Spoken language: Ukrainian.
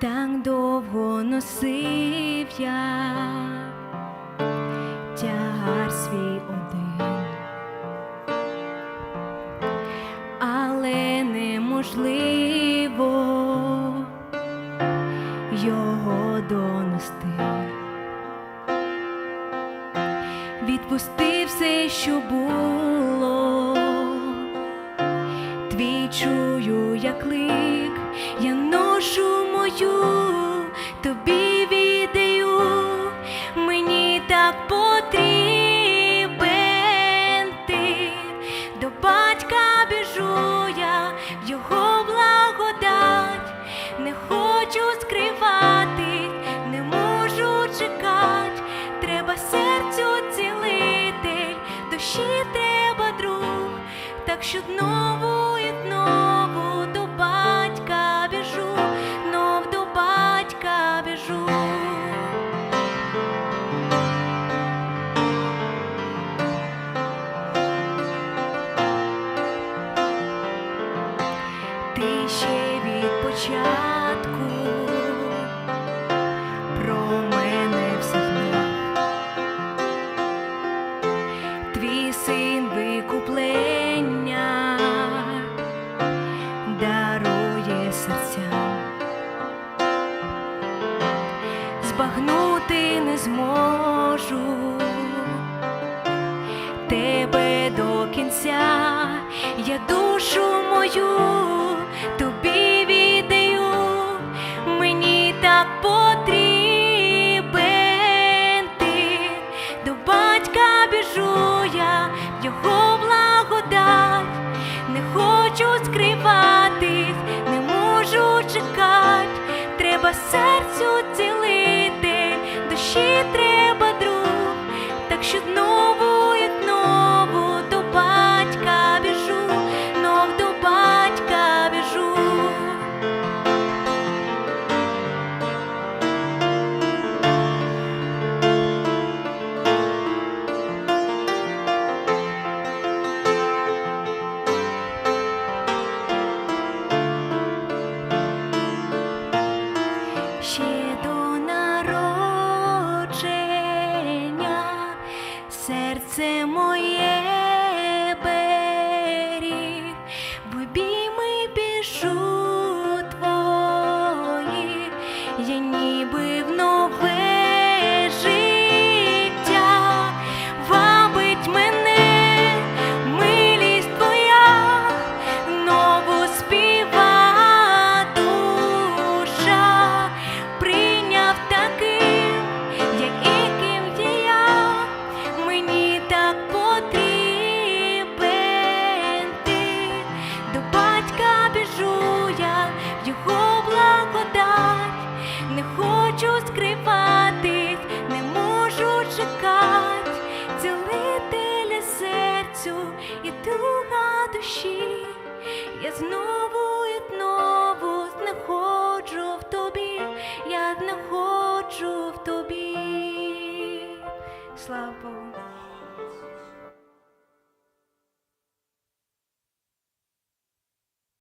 так довго носив я. Тягар свій один, але неможливо його донести. Відпусти все, що було, твій чую, як клик, я ношу мою, тобі віддаю, мені так потрібен ти, до батька біжу я, в його благодать, не хочу скривати, не можу чекати, треба серцю цілитель, душі треба друг, так що знову початку. Про мене знав. Твій син викуплення дарує серця, збагнути не зможу тебе до кінця, я душу мою хочу не можу чекати, треба серцю цілити, душі треба ще до народження серце моє я знову і знову знаходжу в тобі, я знаходжу в тобі. Слава Богу.